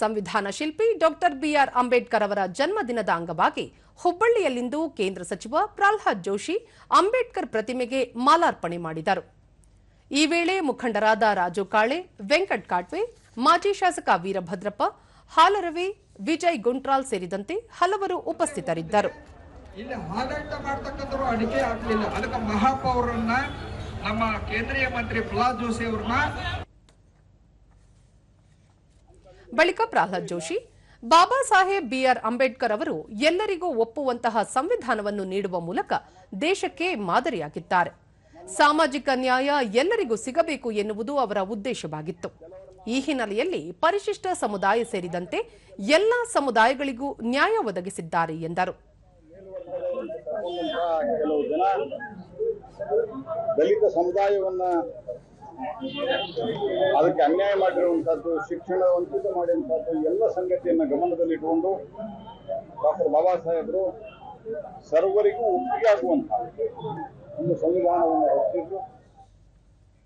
ಸಂವಿಧಾನ ಶಿಲ್ಪಿ doctor B R Ambedkar ಅವರ ಜನ್ಮದಿನದ ಅಂಗವಾಗಿ ಹುಬ್ಬಳ್ಳಿಯಲ್ಲಿಂದು ಕೇಂದ್ರ ಸಚಿವ ಪ್ರಹ್ಲಾದ್ ಜೋಶಿ ಅಂಬೇಡ್ಕರ್ ಪ್ರತಿಮೆಗೆ ಮಾಲಾರ್ಪಣೆ ಮಾಡಿದರು. ಈ ವೇಳೆ ಮುಖಂಡರಾದ ರಾಜು ಕಾಳೆ, ವೆಂಕಟ್ ಕಾಟ್ವೆ, ಮಾಜಿ ಶಾಸಕ ವೀರಭದ್ರಪ್ಪ, ಹಾಲರವಿ, ವಿಜಯ್ ಗುಂಟ್ರಾಲ್ ಸೇರಿದಂತೆ ಹಲವರು ಉಪಸ್ಥಿತರಿದ್ದರು. ಮಹಾಪೌರನ್ನ, ನಮ್ಮ ಕೇಂದ್ರೀಯ ಮಂತ್ರಿ ಪ್ರಹ್ಲಾದ್ ಜೋಶಿ ಅವ್ರನ್ನ ಬಳಿಕ ಪ್ರಹ್ಲಾದ್ ಜೋಶಿ, ಬಾಬಾ ಸಾಹೇಬ್ ಬಿಆರ್ ಅಂಬೇಡ್ಕರ್ ಅವರು ಎಲ್ಲರಿಗೂ ಒಪ್ಪುವಂತಹ ಸಂವಿಧಾನವನ್ನು ನೀಡುವ ಮೂಲಕ ದೇಶಕ್ಕೆ ಮಾದರಿಯಾಗಿದ್ದಾರೆ. ಸಾಮಾಜಿಕ ನ್ಯಾಯ ಎಲ್ಲರಿಗೂ ಸಿಗಬೇಕು ಎನ್ನುವುದು ಅವರ ಉದ್ದೇಶವಾಗಿತ್ತು. ಈ ಹಿನ್ನೆಲೆಯಲ್ಲಿ ಪರಿಶಿಷ್ಟ ಸಮುದಾಯ ಸೇರಿದಂತೆ ಎಲ್ಲ ಸಮುದಾಯಗಳಿಗೂ ನ್ಯಾಯ ಒದಗಿಸಿದ್ದಾರೆ ಎಂದರು. ದಲಿತ ಸಮುದಾಯವನ್ನ ಅದಕ್ಕೆ ಅನ್ಯಾಯ ಮಾಡಿರುವಂತಹದ್ದು ಶಿಕ್ಷಣ ವಂಚಿತ ಮಾಡಿರುವಂತಹದ್ದು ಎಲ್ಲ ಸಂಗತಿಯನ್ನು ಗಮನದಲ್ಲಿಟ್ಟುಕೊಂಡು ಡಾಕ್ಟರ್ ಬಾಬಾ ಸಾಹೇಬರು ಸರ್ವರಿಗೂ ಒಪ್ಪಿಗೆ ಆಗುವಂತಹ ಒಂದು ಸಂವಿಧಾನವನ್ನು ರಚಿಸಿದ್ರು.